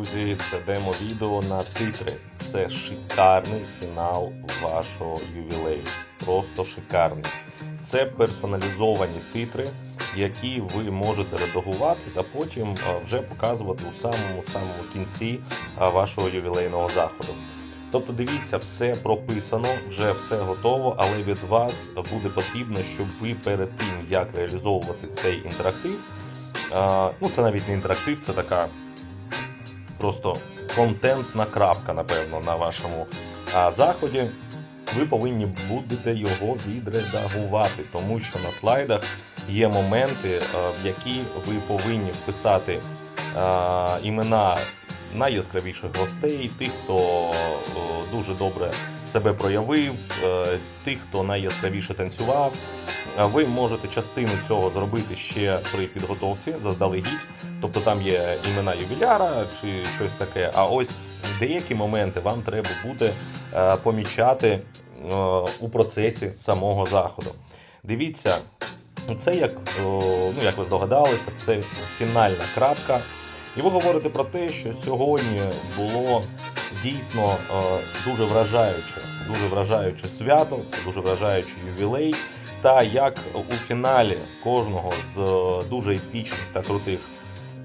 друзі, це демо-відео на титри. Це шикарний фінал вашого ювілею. Просто шикарний. Це персоналізовані титри, які ви можете редагувати та потім вже показувати у самому самому кінці вашого ювілейного заходу. Тобто, дивіться, все прописано, вже все готово, але від вас буде потрібно, щоб ви перед тим, як реалізовувати цей інтерактив, ну це навіть не інтерактив, це така просто контентна крапка, напевно, на вашому а, заході. Ви повинні будете його відредагувати, тому що на слайдах є моменти, в які ви повинні вписати імена найяскравіших гостей, тих, хто е, дуже добре себе проявив, е, тих, хто найяскравіше танцював. Е, Ви можете частину цього зробити ще при підготовці заздалегідь, тобто там є імена ювіляра чи щось таке. А ось деякі моменти вам треба буде помічати у процесі самого заходу. Дивіться, це як, ну, як ви здогадалися, це фінальна крапка. І ви говорите про те, що сьогодні було дійсно е, дуже вражаюче, дуже вражаюче свято, це дуже вражаючий ювілей. Та як у фіналі кожного з е, дуже епічних та крутих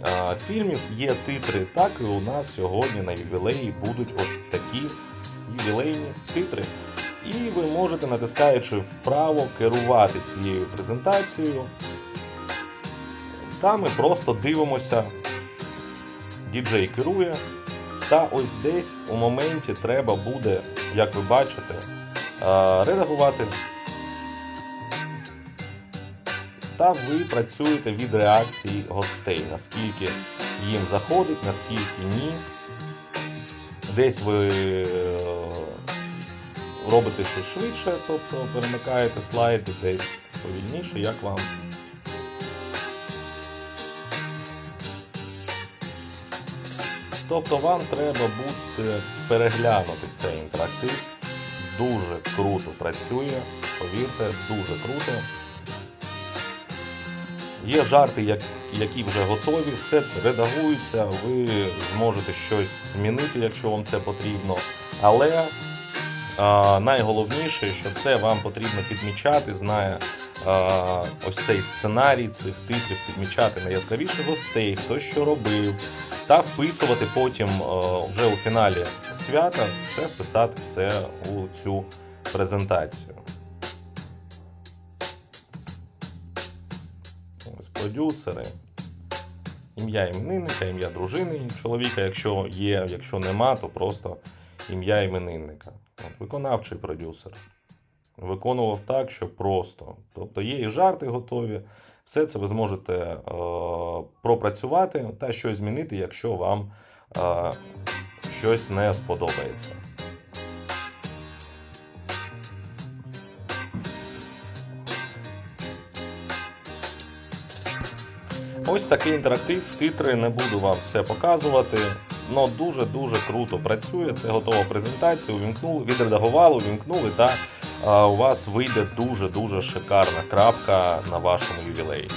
е, фільмів є титри, так і у нас сьогодні на ювілеї будуть ось такі ювілейні титри. І ви можете, натискаючи вправо, керувати цією презентацією. Та ми просто дивимося, діджей керує. Та ось десь у моменті треба буде, як ви бачите, е, редагувати. Та ви працюєте від реакції гостей, наскільки їм заходить, наскільки ні. Десь ви е, робите щось швидше, тобто перемикаєте слайди десь повільніше, як вам. Тобто вам треба буде переглянути цей інтерактив. Дуже круто працює, повірте, дуже круто. Є жарти, які вже готові, все це редагується, ви зможете щось змінити, якщо вам це потрібно. Але а, найголовніше, що це вам потрібно підмічати, знає ось цей сценарій цих титрів, підмічати найяскравіших гостей, хто що робив, та вписувати потім вже у фіналі свята, все вписати все у цю презентацію. Ось продюсери. Ім'я іменинника, ім'я дружини чоловіка, якщо є, якщо нема, то просто ім'я іменинника. От, виконавчий продюсер. Виконував так, що просто. Тобто є і жарти готові. Все це ви зможете е, пропрацювати та щось змінити, якщо вам е, щось не сподобається. Ось такий інтерактив, титри не буду вам все показувати. але дуже-дуже круто працює. Це готова презентація. Увімкнули, відредагували, увімкнули, та у вас вийде дуже-дуже шикарна крапка на вашому ювілеї.